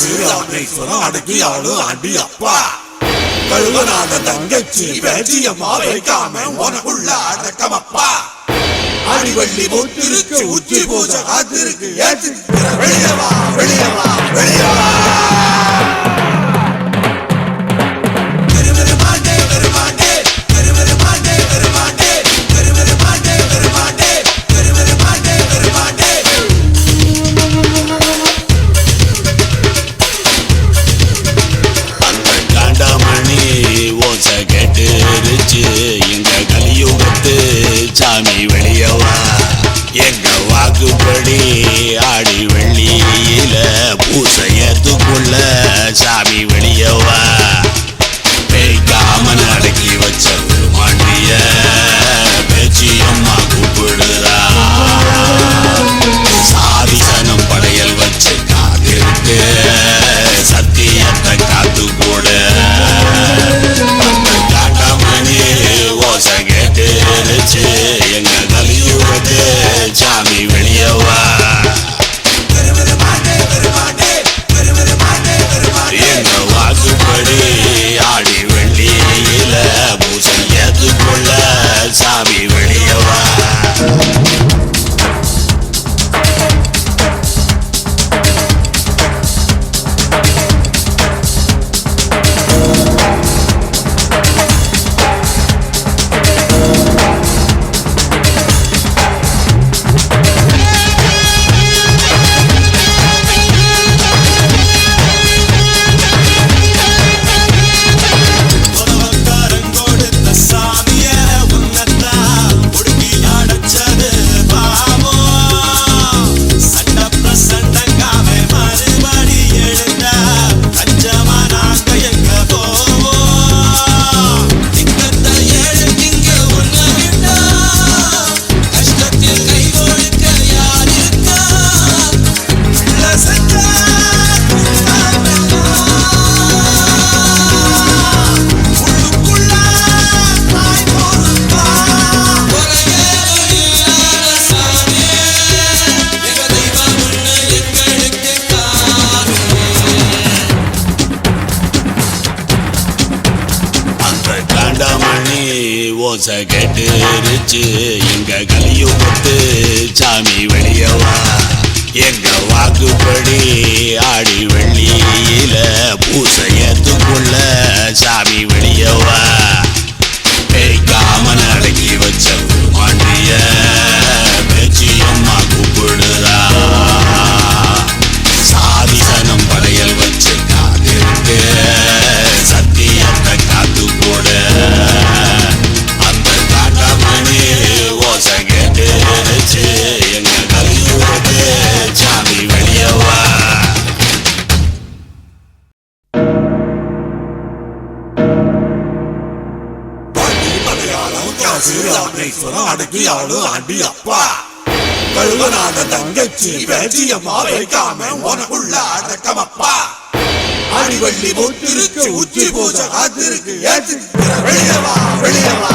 காசி அடக்கி ஆளு அடி அப்பா கழுவனாத தங்கச்சி வேஜியம்மா வைக்காம உனக்குள்ள அடக்கம் அப்பா அடிவள்ளி பொட்டிருக்கு உச்சி பூஜை காத்திருக்கு. ஏற்றிருக்கிற வெளியவா வெளியவா ஓசை கட்டுருச்சு. எங்க கலியு பத்து சாமி வெளியவா எங்க வாக்குப்படி ஆடி வெள்ளியில பூசை காசியில் ஆனேஸ்வரம் அடக்கி ஆளு அடி அப்பா. கழுவனான தங்கச்சி வேச்சியம்மா வைக்காம உனக்குள்ள அடக்கம் அப்பா அடிவள்ளி போட்டிருக்கு உச்சி பூஜை காத்திருக்கு ஏற்றுக்கிற வெளியவா வெளியவா